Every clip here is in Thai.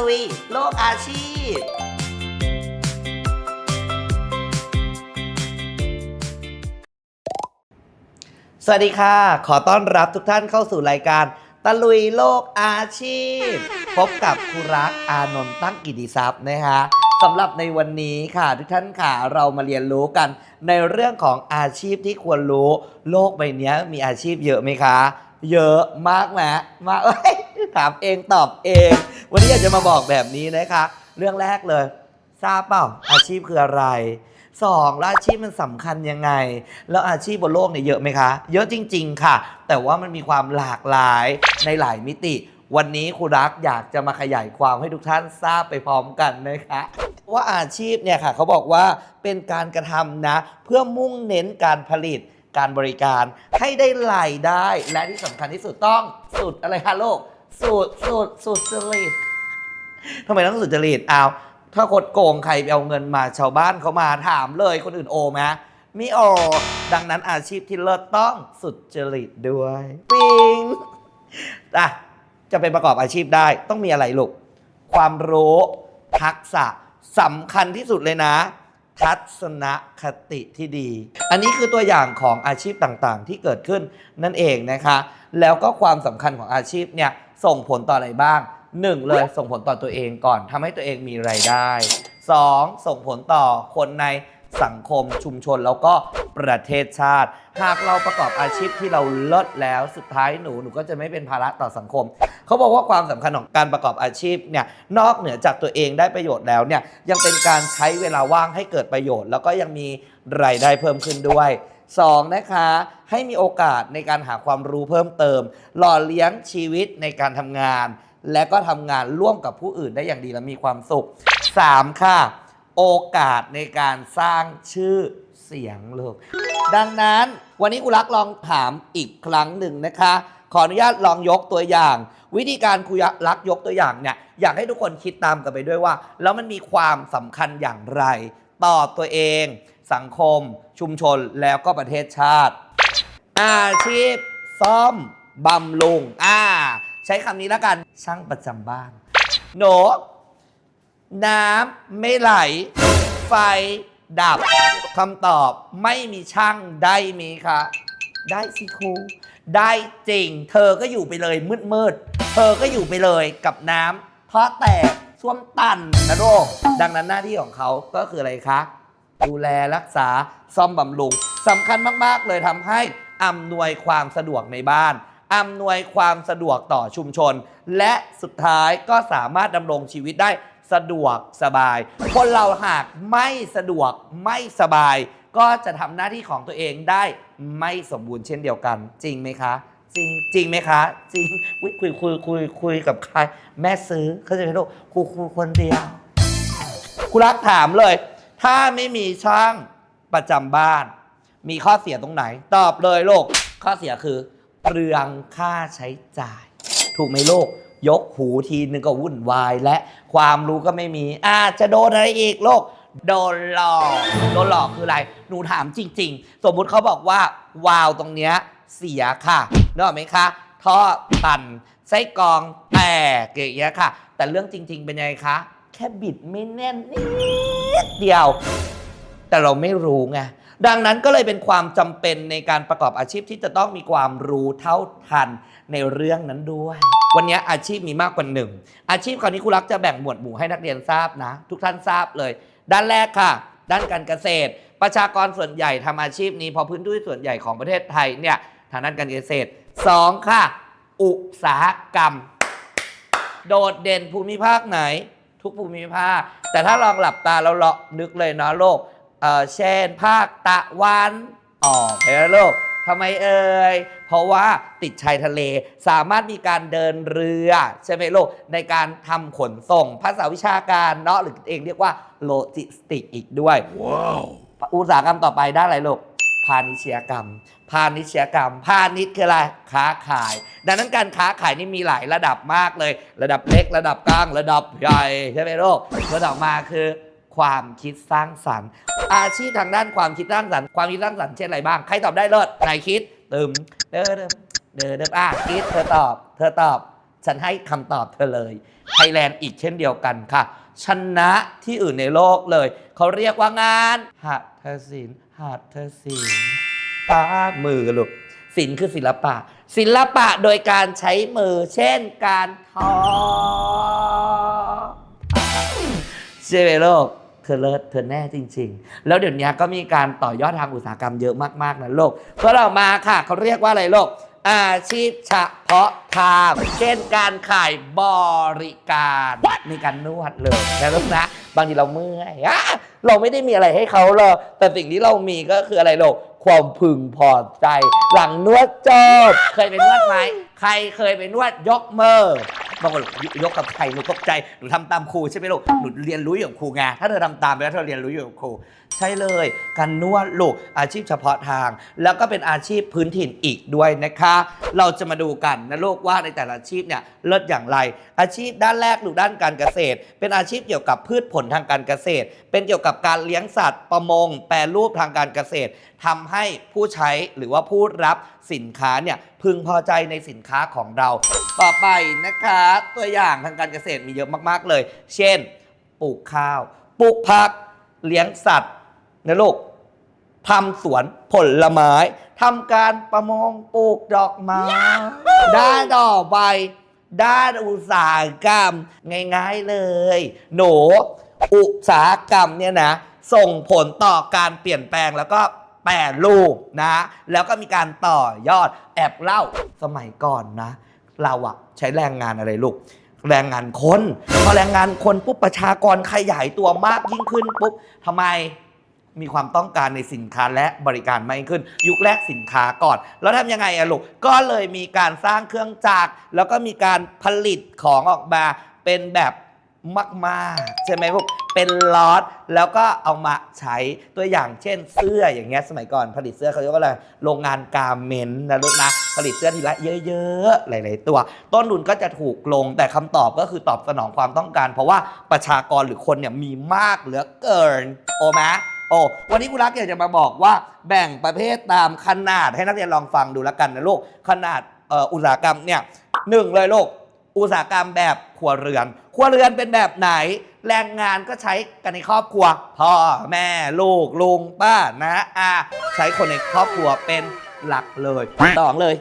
ลุย โลกอาชีพ สวัสดีค่ะ ขอต้อนรับทุกท่านเข้าสู่รายการ ตะลุยโลกอาชีพ พบกับครูรักอานนท์ตั้งกิติทรัพย์นะคะสำหรับในวันนี้ค่ะทุกท่านค่ะเรามาเรียนรู้กันในเรื่องของอาชีพที่ควรรู้ โลกใบนี้มีอาชีพเยอะไหมคะ เยอะมากนะมากเอ้ยถามเองตอบเอง วันนี้อยากจะมาบอกแบบนี้นะคะ เรื่องแรกเลย ทราบเปล่าอาชีพคืออะไรสองแล้วอาชีพมันสำคัญยังไง แล้วอาชีพบนโลกเนี่ยเยอะไหมคะ เยอะจริง ๆ ค่ะ แต่ว่ามันมีความหลากหลายในหลายมิติ วันนี้ครูรักอยากจะมาขยายความให้ทุกท่านทราบไปพร้อมกันนะคะว่าอาชีพเนี่ยค่ะเขาบอกว่าเป็นการกระทำนะ เพื่อมุ่งเน้นการผลิตการบริการให้ได้รายได้และที่สำคัญที่สุดต้องสุดอะไรคะโลก สุดสุดสุดจริตทำไมต้องสุจริตเอาวถ้าคดโกงใครไปเอาเงินมาชาวบ้านเขามาถามเลยคนอื่นโอไหมไม่โอ ดังนั้นอาชีพที่เลิศต้องสุจริตด้วยปิงอะจะเป็นประกอบอาชีพได้ต้องมีอะไรลูก ความรู้ทักษะสำคัญที่สุดเลยนะ ทัศนคติที่ดี อันนี้คือตัวอย่างของอาชีพต่างๆ ที่เกิดขึ้นนั่นเองนะคะ แล้วก็ความสำคัญของอาชีพเนี่ย ส่งผลต่ออะไรบ้างหนึ่งเลยส่งผลต่อตัวเองก่อนทำให้ตัวเองมีไรายได้สองส่งผลต่อคนในสังคมชุมชนแล้วก็ประเทศชาติ หากเราประกอบอาชีพที่เราเลิศแล้วสุดท้ายหนูหนูก็จะไม่เป็นภาระต่อสังคม เขาบอกว่าความสำคัญของการประกอบอาชีพเนี่ยนอกเหนือจากตัวเองได้ประโยชน์แล้วเนี่ยยังเป็นการใช้เวลาว่างให้เกิดประโยชน์ แล้วก็ยังมีรายได้เพิ่มขึ้นด้วย สองนะคะให้มีโอกาสในการหาความรู้เพิ่มเติม หล่อเลี้ยงชีวิตในการทำงาน และก็ทำงานร่วมกับผู้อื่นได้อย่างดีและมีความสุข 3. ค่ะ โอกาสในการสร้างชื่อเสียงลูกดังนั้นวันนี้ครูรักลองถามอีกครั้งหนึ่งนะคะ ขออนุญาตลองยกตัวอย่าง วิธีการครูรักยกตัวอย่างเนี่ยอยากให้ทุกคนคิดตามกันไปด้วยว่า แล้วมันมีความสำคัญอย่างไร ต่อตัวเอง สังคม ชุมชนแล้วก็ประเทศชาติ อาชีพ ซ่อมบำรุงอ่า ใช้คำนี้แล้วกันช่างประจำบ้านโหนน้ำไม่ไหล ไฟดับคำตอบไม่มีช่างได้มีคะ ได้สิครูได้จริง เธอก็อยู่ไปเลยมืดมืดๆเธอก็อยู่ไปเลยกับน้ำเพราะแตก ส้วมตันนะโรคดังนั้นหน้าที่ของเขาก็คืออะไรคะ ดูแลรักษาซ่อมบำรุงสำคัญมากๆ เลยทำให้อำนวยความสะดวกในบ้านอำนวยความสะดวกต่อชุมชน และสุดท้ายก็สามารถดำรงชีวิตได้สะดวกสบาย คนเราหากไม่สะดวกไม่สบาย ก็จะทำหน้าที่ของตัวเองได้ไม่สมบูรณ์เช่นเดียวกัน จริงไหมคะ จริงจริงไหมคะ จริงอุ๊ยคุยคุยคุยคุยกับใคร แม่ซื้อเขาจะไหมลูกครูครูคนเดียวคุณรักถามเลย ถ้าไม่มีช่างประจำบ้าน มีข้อเสียตรงไหน ตอบเลยโลกข้อเสียคือเปลืองค่าใช้จ่าย ถูกไหมโลกยกหูทีนึงก็วุ่นวายและความรู้ก็ไม่มีอาจจะโดนอะไรอีกโลก โดนหลอกโดนหลอกคืออะไร หนูถามจริง ๆ สมมุติเขาบอกว่าวาวตรงเนี้ยเสียค่ะ นึกออกไหมคะท่อตันไส้กรองแตกอย่างเงี้ยค่ะ แต่เรื่องจริง ๆ เป็นยังไงคะ แค่บิดไม่แน่นนิดเดียว แต่เราไม่รู้ไงดังนั้นก็เลยเป็นความจำเป็นในการประกอบอาชีพที่จะต้องมีความรู้เท่าทันในเรื่องนั้นด้วย วันนี้อาชีพมีมากกว่าหนึ่ง อาชีพคราวนี้ครูรักจะแบ่งหมวดหมู่ให้นักเรียนทราบนะ ทุกท่านทราบเลย ด้านแรกค่ะ ด้านการเกษตร ประชากรส่วนใหญ่ทำอาชีพนี้พอพื้นที่ส่วนใหญ่ของประเทศไทยเนี่ยทางด้านการเกษตร สองค่ะ อุตสาหกรรม โดดเด่นภูมิภาคไหน ทุกภูมิภาค แต่ถ้าลองหลับตาแล้วเลาะนึกเลยนะโลกเอ่อเช่น ภาคตะวันออกเห็นไหมโลกทำไมเอ่ย เพราะว่าติดชายทะเลสามารถมีการเดินเรือ ใช่ไหมลูกในการทำขนส่ง ภาษาวิชาการเนาะหรือเองเรียกว่าโลจิสติกอีกด้วยอุตสาหกรรมต่อไปด้านอะไรลูก พาณิชยกรรม พาณิชยกรรม พาณิชย์คืออะไร ค้าขาย ดังนั้นการค้าขายนี่มีหลายระดับมากเลย ระดับเล็ก ระดับกลาง ระดับใหญ่ใช่ไหมลูกระดับมาคือความคิดสร้างสรรค์ อาชีพทางด้านความคิดสร้างสรรค์ความคิดสร้างสรรค์เช่นอะไรบ้าง ใครตอบได้เลิศไหนคิดตึมเด้อเด้อเด้อเด้ออะคิดเธอตอบ เธอตอบ ฉันให้คำตอบเธอเลยไทยแลนด์อีกเช่นเดียวกันค่ะ ชนะที่อื่นในโลกเลย เขาเรียกว่างานหัตถศิลป์หัตถศิลป์ปามือลูกศิลป์คือศิลปะ ศิลปะโดยการใช้มือ เช่นการทอใช่ไหมลูกเธอเลิศเธอแน่จริง ๆ แล้วเดี๋ยวนี้ก็มีการต่อยอดทางอุตสาหกรรมเยอะมากๆนะโลกก็เรามาค่ะ เขาเรียกว่าอะไรลูก อาชีพเฉพาะทางเช่นการขายบริการในการนวดเลยนะลูกนะ บางทีเราเมื่อยอะเราไม่ได้มีอะไรให้เขาหรอกแต่สิ่งที่เรามีก็คืออะไรลูกความพึงพอใจ หลังนวดจบเคยไปนวดไหมใครเคยไปนวดยกมือบางคนบอกยยกกับใครหนูตกใจหนูทำตามครูใช่ไหมลูกหนูเรียนรู้อยู่กับครูไงถ้าเธอทำตามไปแล้วเธอเรียนรู้อยู่กับครู ใช่เลย การนวดลูกอาชีพเฉพาะทาง แล้วก็เป็นอาชีพพื้นถิ่นอีกด้วยนะคะ เราจะมาดูกันนะลูกว่าในแต่ละอาชีพเนี่ยเลิศอย่างไร อาชีพด้านแรกลูกด้านการเกษตร เป็นอาชีพเกี่ยวกับพืชผลทางการเกษตร เป็นเกี่ยวกับการเลี้ยงสัตว์ ประมง แปรรูปทางการเกษตรทำให้ผู้ใช้หรือว่าผู้รับสินค้าเนี่ยพึงพอใจในสินค้าของเรา ต่อไปนะคะ ตัวอย่างทางการเกษตรมีเยอะมาก ๆ เลย เช่น ปลูกข้าว ปลูกผัก เลี้ยงสัตว์ นะลูกทำสวนผลไม้ทำการประมงปลูกดอกไม้ด้านต่อไปด้านอุตสาหกรรมง่ายๆเลย หนูอุตสาหกรรมเนี่ยนะส่งผลต่อการเปลี่ยนแปลงแล้วก็แปรรูปนะ แล้วก็มีการต่อยอดแอบเล่าสมัยก่อนนะ เราอะใช้แรงงานอะไรลูก แรงงานคน พอแรงงานคนปุ๊บประชากรขยายตัวมากยิ่งขึ้นปุ๊บทำไม มีความต้องการในสินค้าและบริการมากขึ้น ยุคแรกสินค้าก่อน แล้วทำยังไงอะลูก ก็เลยมีการสร้างเครื่องจักรแล้วก็มีการผลิตของออกมาเป็นแบบมากๆ ใช่ไหมพวกเป็นล็อตแล้วก็เอามาใช้ตัวอย่างเช่นเสื้ออย่างเงี้ยสมัยก่อนผลิตเสื้อเขาเรียกว่าอะไรโรงงานการเมนต์นะลูกนะ ผลิตเสื้อทีละเยอะๆ หลายๆ ตัว ต้นทุนก็จะถูกลงแต่คำตอบก็คือตอบสนองความต้องการ เพราะว่าประชากรหรือคนเนี่ยมีมากเหลือเกิน โอไหม โอ้วันนี้คุณรักอยากจะมาบอกว่าแบ่งประเภทตามขนาดให้นักเรียนลองฟังดูแล้วกันนะลูกขนาดอุตสาหกรรมเนี่ยหนึ่งเลยลูกอุตสาหกรรมแบบครัวเรือน ครัวเรือนเป็นแบบไหน แรงงานก็ใช้กันในครอบครัว พ่อแม่ลูกลุงป้านะอาใช้คนในครอบครัวเป็นหลักเลยสองเลย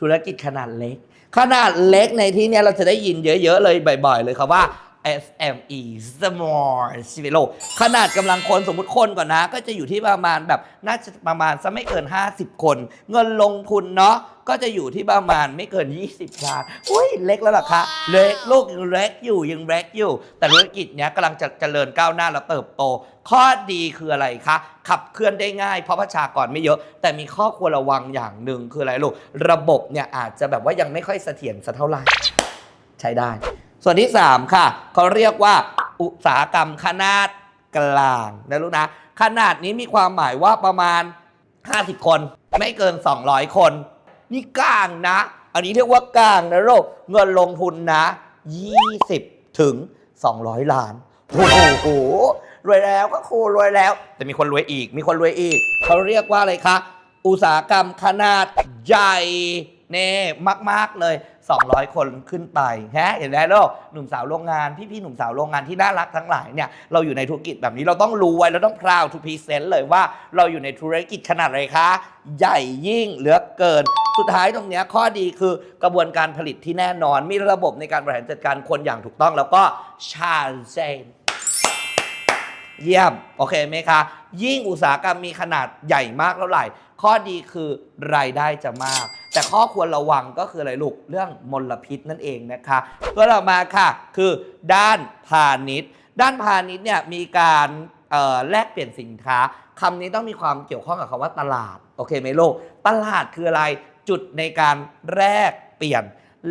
ธุรกิจขนาดเล็ก ขนาดเล็กในที่นี้เราจะได้ยินเยอะ ๆ เลยบ่อย ๆ เลยครับว่า SME small ใช่ไหมลูกขนาดกำลังคนสมมุติคนก่อนนะ ก็จะอยู่ที่ประมาณแบบน่าจะประมาณสักไม่เกิน 50 คน เงินลงทุนเนาะก็จะอยู่ที่ประมาณไม่เกิน 20ล้านอุ้ยเล็กแล้วล่ะคะ เล็กลูกยังเล็กอยู่ยังเล็กอยู่ แต่ธุรกิจเนี้ยกำลังจะเจริญก้าวหน้าและเติบโต ข้อดีคืออะไรคะ ขับเคลื่อนได้ง่าย เพราะประชากรไม่เยอะ แต่มีข้อควรระวังอย่างหนึ่งคืออะไรลูก ระบบเนี่ยอาจจะแบบว่ายังไม่ค่อยเสถียรสักเท่าไหร่ใช้ได้ ส่วนที่ 3 ค่ะเขาเรียกว่าอุตสาหกรรมขนาดกลางนะลูกนะขนาดนี้มีความหมายว่าประมาณ 50 คน ไม่เกิน 200 คน นี่กลางนะ อันนี้เรียกว่ากลางนะลูกเงินลงทุนนะ 20 ถึง 200 ล้านโอ้โหรวยแล้วก็ครูรวยแล้ว แต่มีคนรวยอีก มีคนรวยอีก เขาเรียกว่าอะไรคะ อุตสาหกรรมขนาดใหญ่เน่มาก ๆ เลย 200 คนขึ้นไปฮะเห็นไหมลูกหนุ่มสาวโรงงาน พี่ๆหนุ่มสาวโรงงานที่น่ารักทั้งหลายเนี่ยเราอยู่ในธุรกิจแบบนี้เราต้องรู้ไว้เราต้องพราวทูพีเซนต์เลยว่าเราอยู่ในธุรกิจขนาดไรคะ ใหญ่ยิ่งเหลือเกิน สุดท้ายตรงเนี้ยข้อดีคือกระบวนการผลิตที่แน่นอน มีระบบในการบริหารจัดการคนอย่างถูกต้อง แล้วก็ชาเจนเยี่ยม โอเคไหมคะ ยิ่งอุตสาหกรรมมีขนาดใหญ่มากเท่าไหร่ ข้อดีคือรายได้จะมาก แต่ข้อควรระวังก็คืออะไรลูกเรื่องมลพิษนั่นเองนะคะตัวต่อมาค่ะ คือด้านพาณิชย์ ด้านพาณิชย์เนี่ยมีการแลกเปลี่ยนสินค้าคำนี้ต้องมีความเกี่ยวข้องกับคำว่าตลาดโอเคไหมลูกตลาดคืออะไรจุดในการแลกเปลี่ยน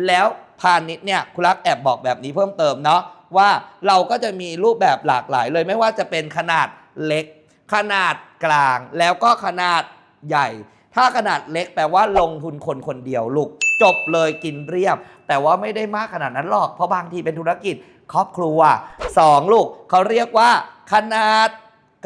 แล้วพาณิชย์เนี่ยคุณรักแอบบอกแบบนี้เพิ่มเติมเนาะว่าเราก็จะมีรูปแบบหลากหลายเลยไม่ว่าจะเป็นขนาดเล็ก ขนาดกลางแล้วก็ขนาดใหญ่ ถ้าขนาดเล็กแปลว่าลงทุนคนคนเดียวลูก จบเลยกินเรียบ แต่ว่าไม่ได้มากขนาดนั้นหรอก เพราะบางทีเป็นธุรกิจครอบครัวสองลูกเขาเรียกว่า ขนาด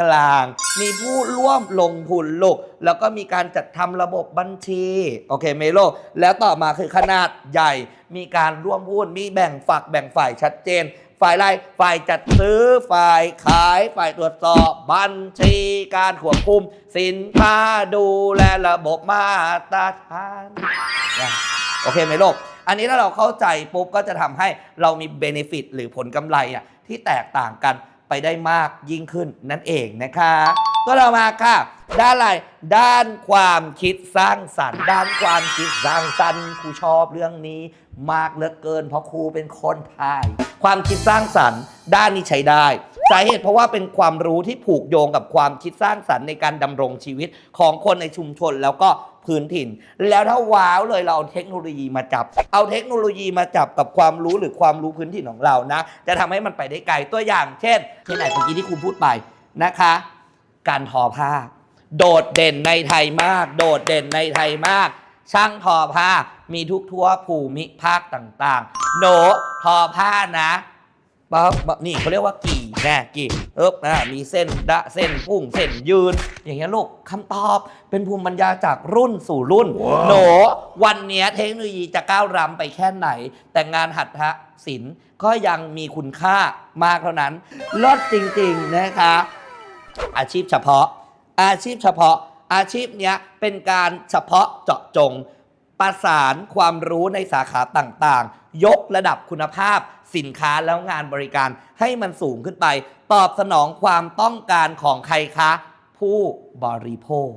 กลาง มีผู้ร่วมลงทุนลูก แล้วก็มีการจัดทำระบบบัญชี โอเคไหมลูก แล้วต่อมาคือขนาดใหญ่ มีการร่วมหุ้น มีแบ่งฝักแบ่งฝ่ายชัดเจน ฝ่ายไรฝ่ายจัดซื้อ ฝ่ายขาย ฝ่ายตรวจสอบ บัญชีการควบคุม สินค้าดูแลระบบมาตรฐานโอเคไหมลูกอันนี้ถ้าเราเข้าใจปุ๊บก็จะทำให้เรามีเบนฟิตหรือผลกำไรอะที่แตกต่างกันไปได้มากยิ่งขึ้นนั่นเองนะคะตัวเรามาค่ะ ด้านอะไรด้านความคิดสร้างสรรค์ ด้านความคิดสร้างสรรค์ครูชอบเรื่องนี้ มากเหลือเกินเพราะครูเป็นคนพาย ความคิดสร้างสรรค์ ด้านนี้ใช้ได้สาเหตุเพราะว่าเป็นความรู้ที่ผูกโยงกับความคิดสร้างสรรค์ในการดำรงชีวิตของคนในชุมชนแล้วก็พื้นถิ่น แล้วถ้าว้าวเลยเราเอาเทคโนโลยีมาจับ เอาเทคโนโลยีมาจับกับความรู้หรือความรู้พื้นถิ่นของเรานะ จะทำให้มันไปได้ไกลตัวอย่างเช่นเช่นไหนเมื่อกี้ที่ครูพูดไปนะคะ การทอผ้า โดดเด่นในไทยมาก โดดเด่นในไทยมาก ช่างทอผ้า มีทุกทั่วภูมิภาคต่างๆ โหนทอผ้านะปั๊บนี่เขาเรียกว่ากี่แน่กี่เอ๊บนะมีเส้นดะเส้นพุ่งเส้นยืน อย่างเงี้ยลูกคำตอบเป็นภูมิปัญญาจากรุ่นสู่รุ่น โหนวันเนี้ยเทคโนโลยีจะก้าวล้ำไปแค่ไหน แต่งานหัตถศิลป์ก็ยังมีคุณค่ามากเท่านั้นลดจริงๆนะคะ อาชีพเฉพาะ อาชีพเฉพาะอาชีพเนี้ยเป็นการเฉพาะเจาะจง ประสานความรู้ในสาขาต่างๆ ยกระดับคุณภาพสินค้าแล้วงานบริการให้มันสูงขึ้นไป ตอบสนองความต้องการของใครคะ ผู้บริโภค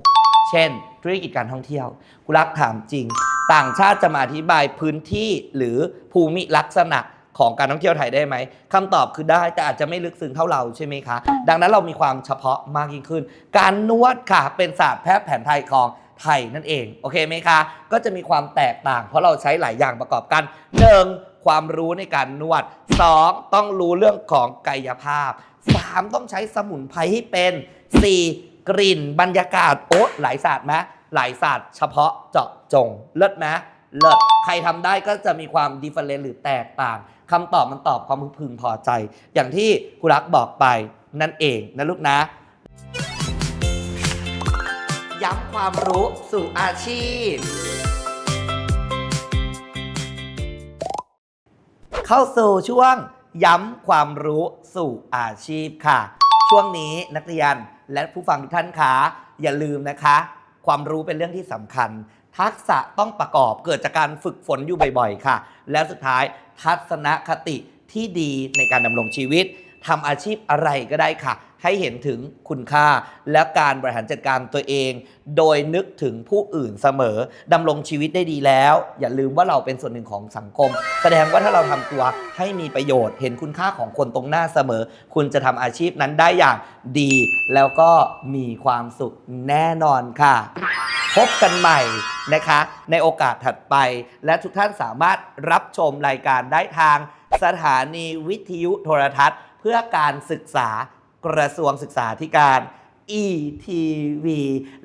เช่นธุรกิจการท่องเที่ยวคุณรักถามจริง ต่างชาติจะมาอธิบายพื้นที่หรือภูมิลักษณะของการท่องเที่ยวไทยได้ไหมคำตอบคือได้แต่อาจจะไม่ลึกซึ้งเท่าเราใช่ไหมคะ ดังนั้นเรามีความเฉพาะมากยิ่งขึ้น การนวดค่ะเป็นศาสตร์แพทย์แผนไทยของ ไทยนั่นเองโอเคไหมคะ ก็จะมีความแตกต่าง เพราะเราใช้หลายอย่างประกอบกัน 1. ความรู้ในการนวด 2. ต้องรู้เรื่องของกายภาพ 3. ต้องใช้สมุนไพรให้เป็น 4. กลิ่นบรรยากาศโอ้หลายศาสตร์ไหมหลายศาสตร์เฉพาะเจาะจง เลิศไหมเลิศใครทำได้ก็จะมีความดิเฟเรนหรือแตกต่างคำตอบมันตอบความพึงพอใจ อย่างที่ครูรักบอกไปนั่นเองนะลูกนะ ย้ำความรู้สู่อาชีพ เข้าสู่ช่วงย้ำความรู้สู่อาชีพค่ะ ช่วงนี้นักเรียนและผู้ฟังทุกท่านคะอย่าลืมนะคะ ความรู้เป็นเรื่องที่สำคัญ ทักษะต้องประกอบเกิดจากการฝึกฝนอยู่บ่อยๆ ค่ะ แล้วสุดท้ายทัศนคติที่ดีในการดำรงชีวิต ทำอาชีพอะไรก็ได้ค่ะ ให้เห็นถึงคุณค่าและการบริหารจัดการตัวเอง โดยนึกถึงผู้อื่นเสมอดำรงชีวิตได้ดีแล้ว อย่าลืมว่าเราเป็นส่วนหนึ่งของสังคม แสดงว่าถ้าเราทำตัวให้มีประโยชน์ เห็นคุณค่าของคนตรงหน้าเสมอ คุณจะทำอาชีพนั้นได้อย่างดี แล้วก็มีความสุขแน่นอนค่ะ พบกันใหม่นะคะ ในโอกาสถัดไป และทุกท่านสามารถรับชมรายการได้ทางสถานีวิทยุโทรทัศน์ เพื่อการศึกษากระทรวงศึกษาธิการ ETV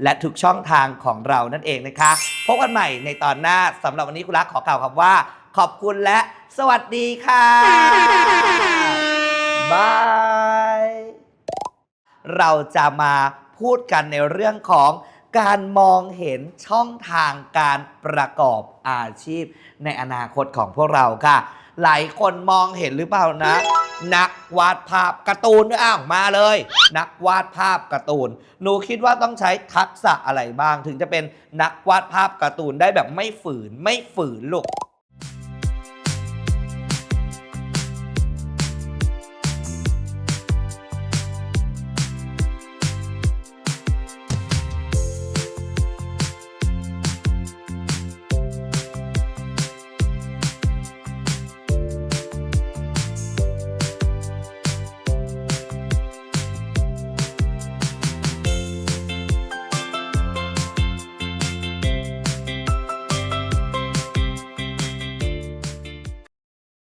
และทุกช่องทางของเรานั่นเองนะคะ พบกันใหม่ในตอนหน้าสำหรับวันนี้คุณรักขอกล่าวคำว่า ขอบคุณและสวัสดีค่ะบายเราจะมาพูดกันในเรื่องของการมองเห็นช่องทางการประกอบอาชีพในอนาคตของพวกเราค่ะ หลายคนมองเห็นหรือเปล่านะ นักวาดภาพการ์ตูนอ้าวมาเลย นักวาดภาพการ์ตูน หนูคิดว่าต้องใช้ทักษะอะไรบ้าง ถึงจะเป็นนักวาดภาพการ์ตูนได้แบบไม่ฝืนไม่ฝืนลูก